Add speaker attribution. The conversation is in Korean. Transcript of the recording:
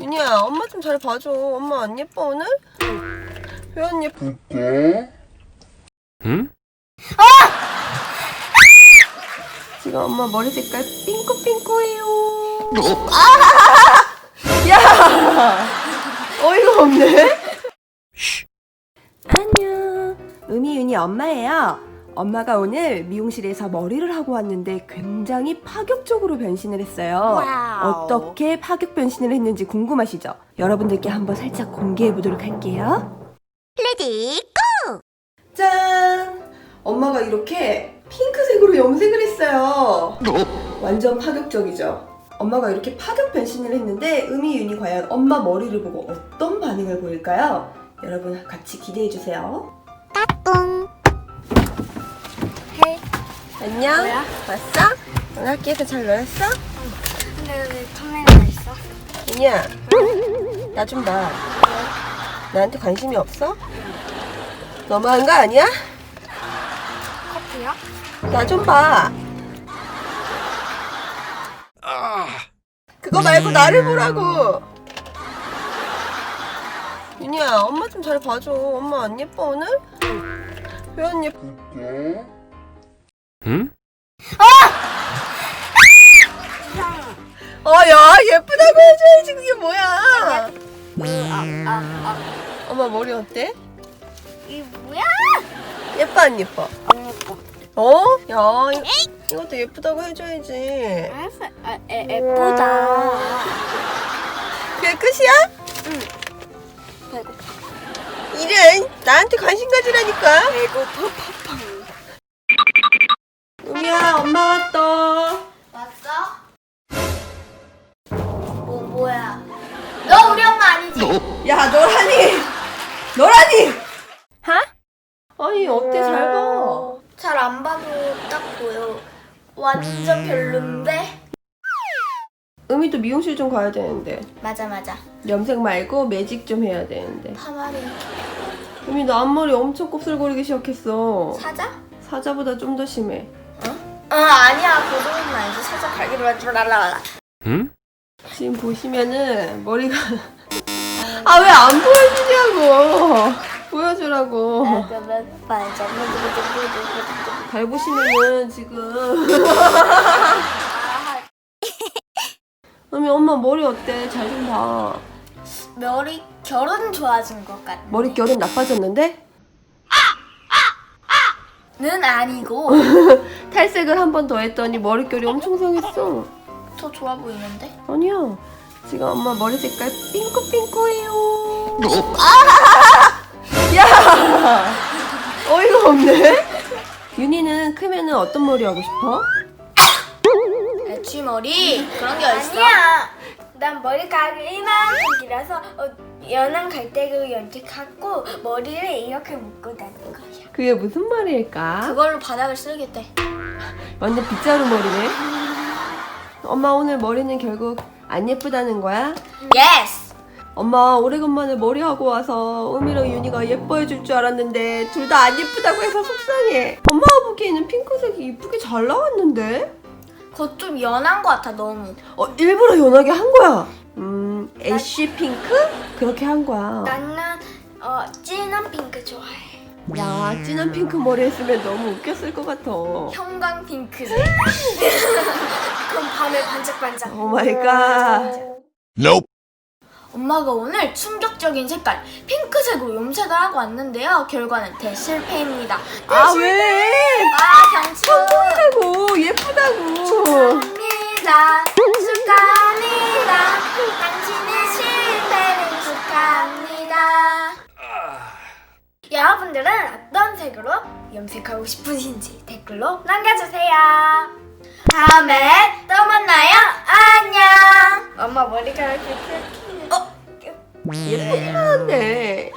Speaker 1: 윤희야, 엄마 좀 잘 봐줘. 엄마 안 예뻐 오늘? 왜 안 예뻐?
Speaker 2: 응?
Speaker 1: 지금 엄마 머리 색깔 핑크핑크해요. 아! 야! 어이가 없네.
Speaker 2: 쉬.
Speaker 1: 안녕. 음이 윤이 엄마예요. 엄마가 오늘 미용실에서 머리를 하고 왔는데 굉장히 파격적으로 변신을 했어요.
Speaker 3: 와우.
Speaker 1: 어떻게 파격 변신을 했는지 궁금하시죠? 여러분들께 한번 살짝 공개해 보도록 할게요.
Speaker 3: 레디
Speaker 1: 짠! 엄마가 이렇게 핑크색으로 염색을 했어요. 완전 파격적이죠? 엄마가 이렇게 파격 변신을 했는데 음이 윤이 과연 엄마 머리를 보고 어떤 반응을 보일까요? 여러분 같이 기대해 주세요. 안녕.
Speaker 3: 뭐야?
Speaker 1: 왔어? 오늘 학교에서 잘 놀았어?
Speaker 3: 근데 왜 카메라가 있어?
Speaker 1: 윤이야, 나 좀 봐. 나한테 관심이 없어? 너무한 거 아니야?
Speaker 3: 커피요?
Speaker 1: 나좀 봐. 그거 말고 나를 보라고. 윤희야, 엄마 좀 잘 봐줘. 엄마 안 예뻐 오늘? 왜 안 예뻐? 예쁘다고 해줘야지. 그게 뭐야?
Speaker 3: 아아아
Speaker 1: 엄마 머리 어때?
Speaker 3: 이 뭐야?
Speaker 1: 예뻐 안 예뻐?
Speaker 3: 안 예뻐
Speaker 1: 어? 야, 이, 이 것도 예쁘다고 해줘야지.
Speaker 3: 알았어 아, 에, 예쁘다
Speaker 1: 그게 끝이야?
Speaker 3: 배고파
Speaker 1: 이래, 나한테 관심 가지라니까.
Speaker 3: 배고파 팡팡
Speaker 1: 음이야, 엄마 왔다.
Speaker 3: 야,
Speaker 1: 너라니! 너라니! 하? 아니, 어때, 잘 봐.
Speaker 3: 잘 안 봐도 딱 보여 완전 별론데?
Speaker 1: 음이도 미용실 좀 가야 되는데.
Speaker 3: 맞아 맞아
Speaker 1: 염색 말고 매직 좀 해야 되는데.
Speaker 3: 파마리
Speaker 1: 음이 너 앞머리 엄청 곱슬거리기 시작했어.
Speaker 3: 사자?
Speaker 1: 사자보다 좀 더 심해.
Speaker 3: 어 아니야 그 정도는 아니지 살짝 갈기로 해줄랄랄라
Speaker 2: 응?
Speaker 1: 지금 보시면은 머리가 아 왜 안 보여주냐고. 보여주라고. 잘 보시면은 지금. 음이 엄마 머리 어때? 잘 좀 봐.
Speaker 3: 머리 결은 좋아진 것 같네
Speaker 1: 머릿결은 나빠졌는데?
Speaker 3: 는 아니고.
Speaker 1: 탈색을 한 번 더 했더니 머릿결이 엄청 상했어.
Speaker 3: 더 좋아 보이는데?
Speaker 1: 아니야 지금 엄마 머리 색깔 핑크핑크해요 야 어이가 없네 윤희는 크면은 어떤 머리 하고 싶어?
Speaker 3: 애취머리 그런 게 어딨어? 아니야 난 머리카락이 이만큼 길어서 어, 연한 갈대로 염색하고 머리를 이렇게 묶고 다니는 거야
Speaker 1: 그게 무슨 말일까?
Speaker 3: 그걸로 바닥을 쓸겠대
Speaker 1: 완전 빗자루 머리네. 엄마 오늘 머리는 결국 안 예쁘다는 거야?
Speaker 3: 예스!
Speaker 1: 엄마 오래간만에 머리 하고 와서 음이랑 윤희가 예뻐해 줄 줄 알았는데 둘 다 안 예쁘다고 해서 속상해. 엄마가 보기에는 핑크색이 이쁘게 잘 나왔는데?
Speaker 3: 그거 좀 연한 것 같아 너무
Speaker 1: 어 일부러 연하게 한 거야. 음 애쉬 핑크? 그렇게 한 거야.
Speaker 3: 나는 어, 진한 핑크 좋아해
Speaker 1: 야 진한 핑크 머리 했으면 너무 웃겼을 것 같아. 오
Speaker 3: 형광 핑크색 그럼 밤에 반짝반짝
Speaker 1: 마이 갓.
Speaker 2: Nope.
Speaker 3: 엄마가 오늘 충격적인 색깔 핑크색으로 염색을 하고 왔는데요 결과는 대실패입니다
Speaker 1: 아 왜?
Speaker 3: 아 경치
Speaker 1: 예쁘다고 예쁘다고.
Speaker 3: 축하합니다. 축하합니다. 당신의 실패를 축하합니다. 여러분들은 어떤 색으로 염색하고 싶으신지 댓글로 남겨주세요. 다음에 또 만나요. 안녕. 엄마 머리가 이렇게 어? 예쁘긴 하네.